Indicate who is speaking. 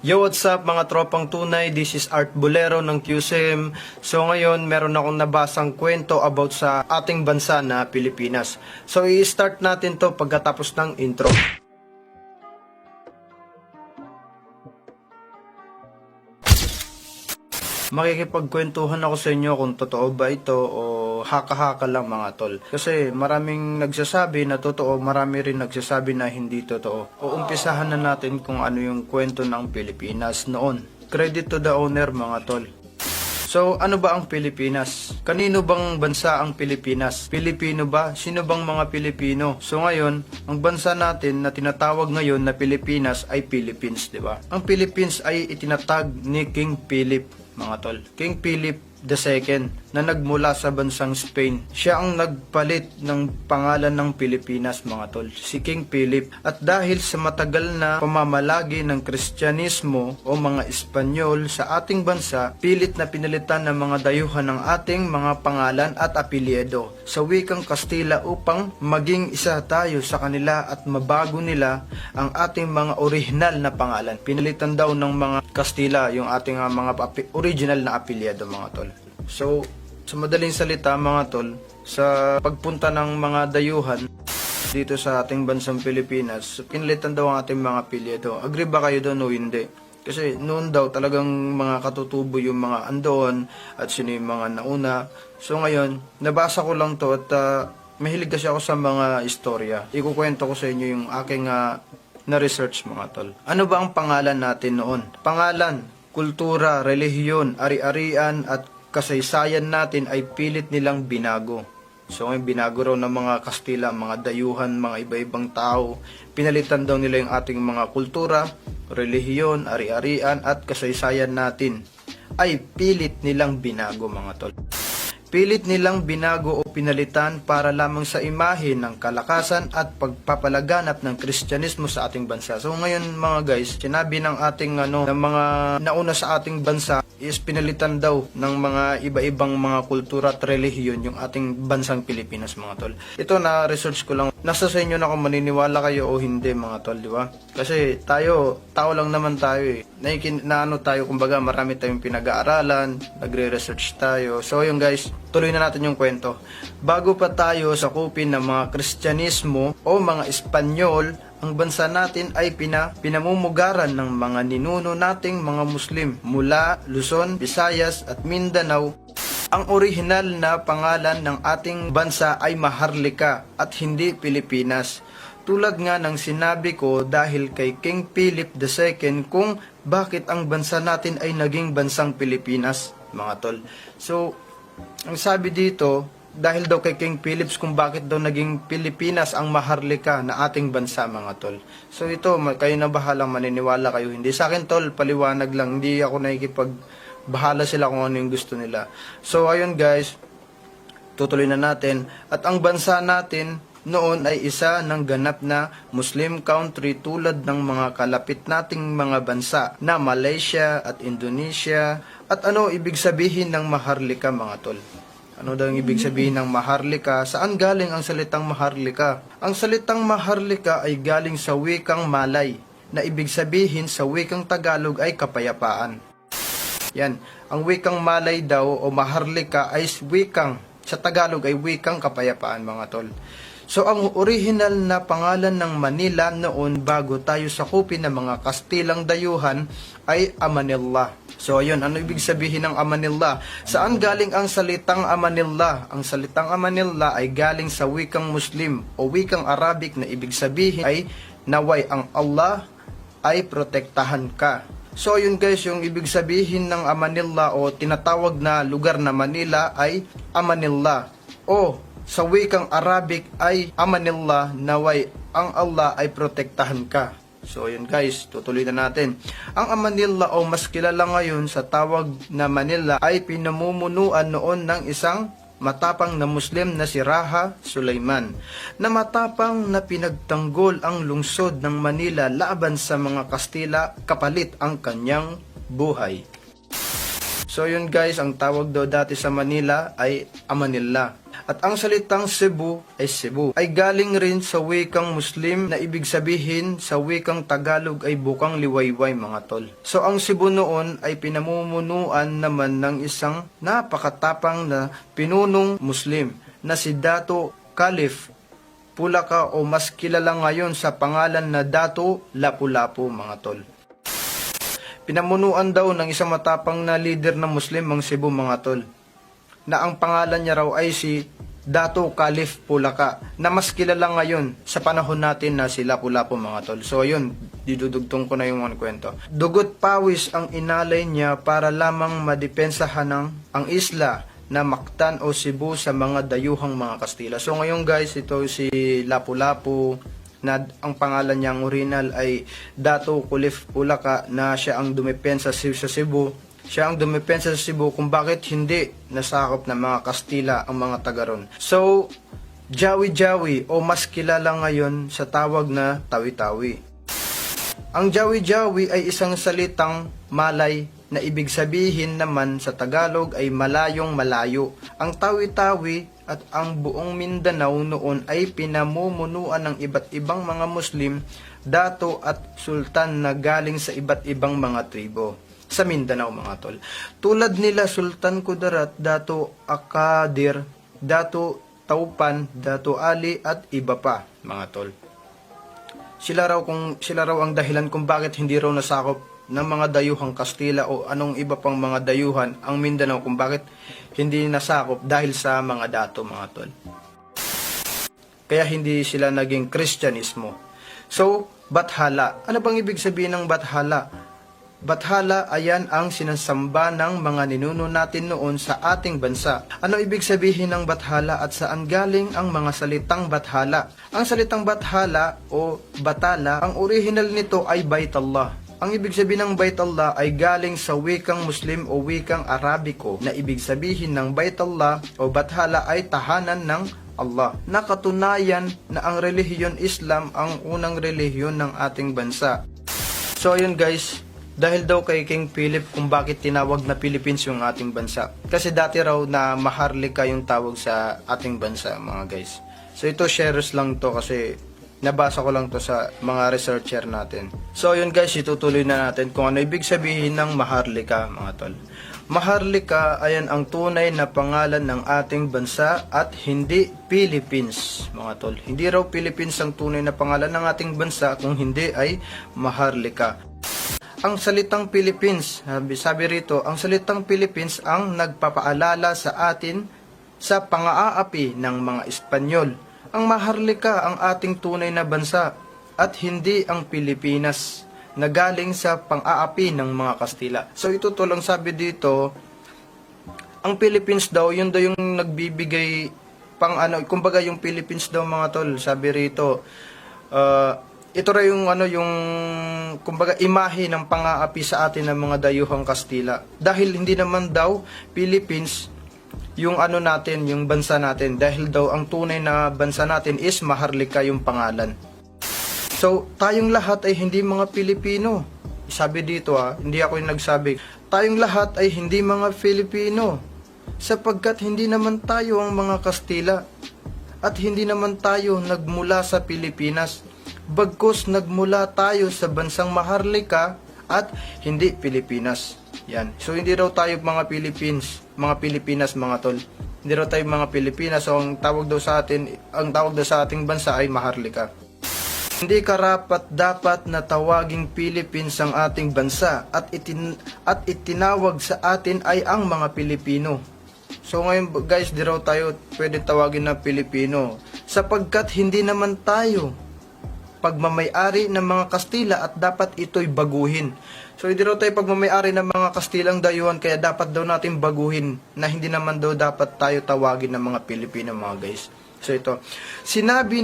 Speaker 1: Yo, what's up mga tropang tunay? This is Art Bolero ng QCM. So ngayon, meron akong nabasang kwento about sa ating bansa na Pilipinas. So i-start natin to pagkatapos ng intro. Makikipagkwentuhan ako sa inyo kung totoo ba ito o haka-haka lang mga tol. Kasi maraming nagsasabi na totoo, marami rin nagsasabi na hindi totoo. O umpisahan na natin kung ano yung kwento ng Pilipinas noon. Credit to the owner mga tol. So, ano ba ang Pilipinas? Kanino bang bansa ang Pilipinas? Pilipino ba? Sino bang mga Pilipino? So ngayon, ang bansa natin na tinatawag ngayon na Pilipinas ay Philippines, di ba? Ang Philippines ay itinatag ni King Philip, mga tol. King Philip II na nagmula sa bansang Spain. Siya ang nagpalit ng pangalan ng Pilipinas mga tol, si King Philip. At dahil sa matagal na pamamalagi ng Kristyanismo o mga Espanyol sa ating bansa, pilit na pinalitan ng mga dayuhan ng ating mga pangalan at apelyido sa wikang Kastila upang maging isa tayo sa kanila at mabago nila ang ating mga original na pangalan. Pinalitan daw ng mga Kastila yung ating uh, mga original na apelyido mga tol. So, sa madaling salita mga tol, sa pagpunta ng mga dayuhan dito sa ating bansang Pilipinas, pinalitan daw ang ating mga apelyido. Agree ba kayo doon o hindi? Kasi noon daw talagang mga katutubo yung mga andoon at sino yung mga nauna. So ngayon, nabasa ko lang to at ah, mahilig kasi ako sa mga istorya. Ikukwento ko sa inyo yung aking ah, na-research mga tol. Ano ba ang pangalan natin noon? Pangalan, kultura, relihiyon, ari-arian at kasaysayan natin ay pilit nilang binago. So ngayon binago raw ng mga Kastila, mga dayuhan, mga iba-ibang tao. Pinalitan daw nila yung ating mga kultura, relihiyon, ari-arian at kasaysayan natin ay pilit nilang binago mga tol. Pilit nilang binago o pinalitan para lamang sa imahe ng kalakasan at pagpapalaganap ng Kristyanismo sa ating bansa. So ngayon mga guys, sinabi ng ating ano, ng mga nauna sa ating bansa is pinalitan daw ng mga iba-ibang mga kultura at relihiyon yung ating bansang Pilipinas mga tol. Ito na research ko lang. Nasa sa inyo na kung maniniwala kayo o hindi mga tol, di ba? Kasi tayo, tao lang naman tayo eh. Naikin, na ano tayo, kumbaga marami tayong pinag-aaralan, nagre-research tayo. So yung guys, tuloy na natin yung kwento. Bago pa tayo sakupin ng mga Kristyanismo o mga Espanyol, ang bansa natin ay pina, pinamumugaran ng mga ninuno nating mga Muslim mula Luzon, Visayas at Mindanao. Ang orihinal na pangalan ng ating bansa ay Maharlika at hindi Pilipinas. Tulad nga ng sinabi ko dahil kay King Philip II kung bakit ang bansa natin ay naging bansang Pilipinas, mga tol. So, ang sabi dito, dahil daw kay King Philips kung bakit daw naging Pilipinas ang maharlika na ating bansa mga tol. So ito, kayo na bahalang maniniwala kayo. Hindi sa akin tol, paliwanag lang. Hindi ako nakikipag bahala sila kung ano yung gusto nila. So ayun guys, tutuloy na natin. At ang bansa natin noon ay isa ng ganap na Muslim country tulad ng mga kalapit nating mga bansa na Malaysia at Indonesia. At ano ibig sabihin ng maharlika mga tol? Ano daw ang ibig sabihin ng maharlika? Saan galing ang salitang maharlika? Ang salitang maharlika ay galing sa wikang Malay na ibig sabihin sa wikang Tagalog ay kapayapaan. Yan. Ang wikang Malay daw o maharlika ay wikang, sa Tagalog ay wikang kapayapaan mga tol. So ang original na pangalan ng Manila noon bago tayo sakupin ng mga Kastilang dayuhan ay Amanila. So ayun, ano ibig sabihin ng Amanila? Saan galing ang salitang Amanila? Ang salitang Amanila ay galing sa wikang Muslim o wikang Arabic na ibig sabihin ay naway ang Allah ay protektahan ka. So yun guys, yung ibig sabihin ng Amanila o tinatawag na lugar na Manila ay Amanila. O sa wikang Arabic ay Amanillah naway ang Allah ay protektahan ka. So yun guys, tutuloy na natin. Ang Amanillah o mas kilala ngayon sa tawag na Manila ay pinamumunuan noon ng isang matapang na Muslim na si Raha Sulaiman na matapang na pinagtanggol ang lungsod ng Manila laban sa mga Kastila kapalit ang kanyang buhay. So yun guys, ang tawag daw dati sa Manila ay Amanila. At ang salitang Cebu ay Cebu ay galing rin sa wikang Muslim na ibig sabihin sa wikang Tagalog ay bukang liwayway mga tol. So ang Cebu noon ay pinamumunuan naman ng isang napakatapang na pinunong Muslim na si Dato Caliph Pulaka o mas kilala ngayon sa pangalan na Dato Lapu-Lapu mga tol. Pinamunuan daw ng isang matapang na leader ng Muslim ang Cebu mga tol na ang pangalan niya raw ay si Dato Caliph Pulaka na mas kilala ngayon sa panahon natin na si Lapu-Lapu mga tol. So ayun, didudugtong ko na yung mga kwento. Dugot pawis ang inalay niya para lamang madepensahan ng ang isla na Mactan o Cebu sa mga dayuhang mga Kastila. So ngayon guys, ito si Lapu-Lapu na ang pangalan niyang original ay Dato Kulif Ulaka na siya ang dumepensa sa sa Cebu. Siya ang dumepensa sa Cebu kung bakit hindi nasakop ng mga Kastila ang mga tagaron. So, Jawi-Jawi o mas kilala ngayon sa tawag na Tawi-Tawi. Ang Jawi-Jawi ay isang salitang Malay na ibig sabihin naman sa Tagalog ay malayong malayo. Ang Tawi-Tawi at ang buong Mindanao noon ay pinamumunuan ng iba't ibang mga Muslim, dato at sultan na galing sa iba't ibang mga tribo sa Mindanao mga tol. Tulad nila Sultan Kudarat, Dato Akadir, Dato Taupan, Dato Ali at iba pa mga tol sila raw kung sila raw ang dahilan kung bakit hindi raw nasakop ng mga dayuhang Kastila o anong iba pang mga dayuhan ang Mindanao kung bakit hindi nasakop dahil sa mga dato mga tol. Kaya hindi sila naging Kristyanismo. So, Bathala. Ano bang ibig sabihin ng Bathala? Bathala ayan ang sinasamba ng mga ninuno natin noon sa ating bansa. Ano ibig sabihin ng Bathala at saan galing ang mga salitang Bathala? Ang salitang Bathala o Batala, ang original nito ay Baitallah. Ang ibig sabihin ng Baitallah ay galing sa wikang Muslim o wikang Arabiko na ibig sabihin ng Baitallah o Bathala ay tahanan ng Allah. Nakatunayan na ang relihiyon Islam ang unang relihiyon ng ating bansa. So ayun guys, dahil daw kay King Philip kung bakit tinawag na Philippines yung ating bansa. Kasi dati raw na Maharlika yung tawag sa ating bansa mga guys. So ito shares lang to kasi nabasa ko lang to sa mga researcher natin. So yun guys, itutuloy na natin kung ano ibig sabihin ng Maharlika mga tol. Maharlika ayan ang tunay na pangalan ng ating bansa at hindi Philippines mga tol. Hindi raw Philippines ang tunay na pangalan ng ating bansa kung hindi ay Maharlika ang salitang Philippines, sabi, sabi rito, ang salitang Philippines ang nagpapaalala sa atin sa pang-aapi ng mga Espanyol. Ang Maharlika ang ating tunay na bansa at hindi ang Pilipinas na galing sa pang-aapi ng mga Kastila. So ito to lang sabi dito, ang Philippines daw, yun daw yung nagbibigay pang ano, kumbaga yung Philippines daw mga tol, sabi rito, uh, ito ra yung ano yung kumbaga imahe ng pang-aapi sa atin ng mga dayuhang Kastila. Dahil hindi naman daw Philippines yung ano natin, yung bansa natin dahil daw ang tunay na bansa natin is Maharlika yung pangalan. So, tayong lahat ay hindi mga Pilipino. Sabi dito ah, hindi ako yung nagsabi. Tayong lahat ay hindi mga Filipino sapagkat hindi naman tayo ang mga Kastila at hindi naman tayo nagmula sa Pilipinas bagkus nagmula tayo sa bansang Maharlika at hindi Pilipinas. Yan. So hindi raw tayo mga Philippines, mga Pilipinas mga tol. Hindi raw tayo mga Pilipinas. So ang tawag daw sa atin, ang tawag daw sa ating bansa ay Maharlika. Hindi karapat dapat na tawaging Philippines ang ating bansa at itin at itinawag sa atin ay ang mga Pilipino. So ngayon guys, di raw tayo pwede tawagin na Pilipino sapagkat hindi naman tayo pagmamayari ng mga Kastila at dapat ito'y baguhin. So hindi raw tayo pagmamayari ng mga Kastilang dayuhan kaya dapat daw natin baguhin na hindi naman daw dapat tayo tawagin ng mga Pilipino mga guys. So ito, sinabi